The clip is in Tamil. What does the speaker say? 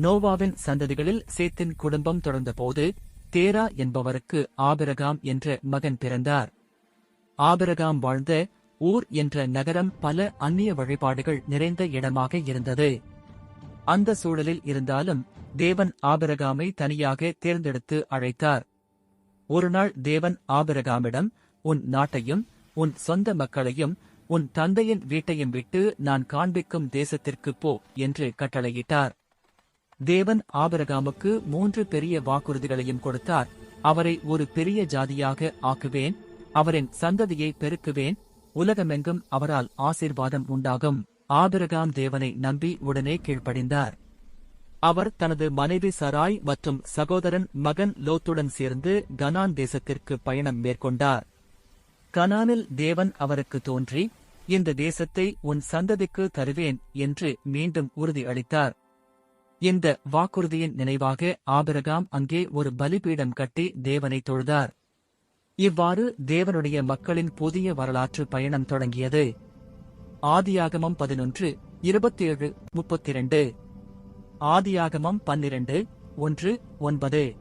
நோவாவின் சந்ததிகளில் சேத்தின் குடும்பம் தொடர்ந்தபோது தேரா என்பவருக்கு ஆபிரகாம் என்ற மகன் பிறந்தார். ஆபிரகாம் வாழ்ந்த ஊர் என்ற நகரம் பல அந்நிய வழிபாடுகள் நிறைந்த இடமாக இருந்தது. அந்த சூழலில் இருந்தாலும் தேவன் ஆபிரகாமை தனியாக தேர்ந்தெடுத்து அழைத்தார். ஒருநாள் தேவன் ஆபிரகாமிடம் உன் நாட்டையும் உன் சொந்த மக்களையும் உன் தந்தையின் வீட்டையும் விட்டு நான் காண்பிக்கும் தேசத்திற்குப் போ என்று கட்டளையிட்டார். தேவன் ஆபிரகாமுக்கு மூன்று பெரிய வாக்குறுதிகளையும் கொடுத்தார். அவரை ஒரு பெரிய ஜாதியாக ஆக்குவேன். அவரின் சந்ததியை பெருக்குவேன். உலகமெங்கும் அவரால் ஆசீர்வாதம் உண்டாகும். ஆபிரகாம் தேவனை நம்பி உடனே கீழ்ப்படிந்தார். அவர் தனது மனைவி சராய் மற்றும் சகோதரன் மகன் லோத்துடன் சேர்ந்து கனான் தேசத்திற்கு பயணம் மேற்கொண்டார். கனானில் தேவன் அவருக்கு தோன்றி இந்த தேசத்தை உன் சந்ததிக்கு தருவேன் என்று மீண்டும் உறுதியளித்தார். இந்த வாக்குறுதியின் நினைவாக ஆபிரகாம் அங்கே ஒரு பலிபீடம் கட்டி தேவனை தொழுதார். இவ்வாறு தேவனுடைய மக்களின் புதிய வரலாற்று பயணம் தொடங்கியது. ஆதியாகமம் பதினொன்று இருபத்தேழு முப்பத்திரண்டு. ஆதியாகமம் பன்னிரண்டு ஒன்று ஒன்பது.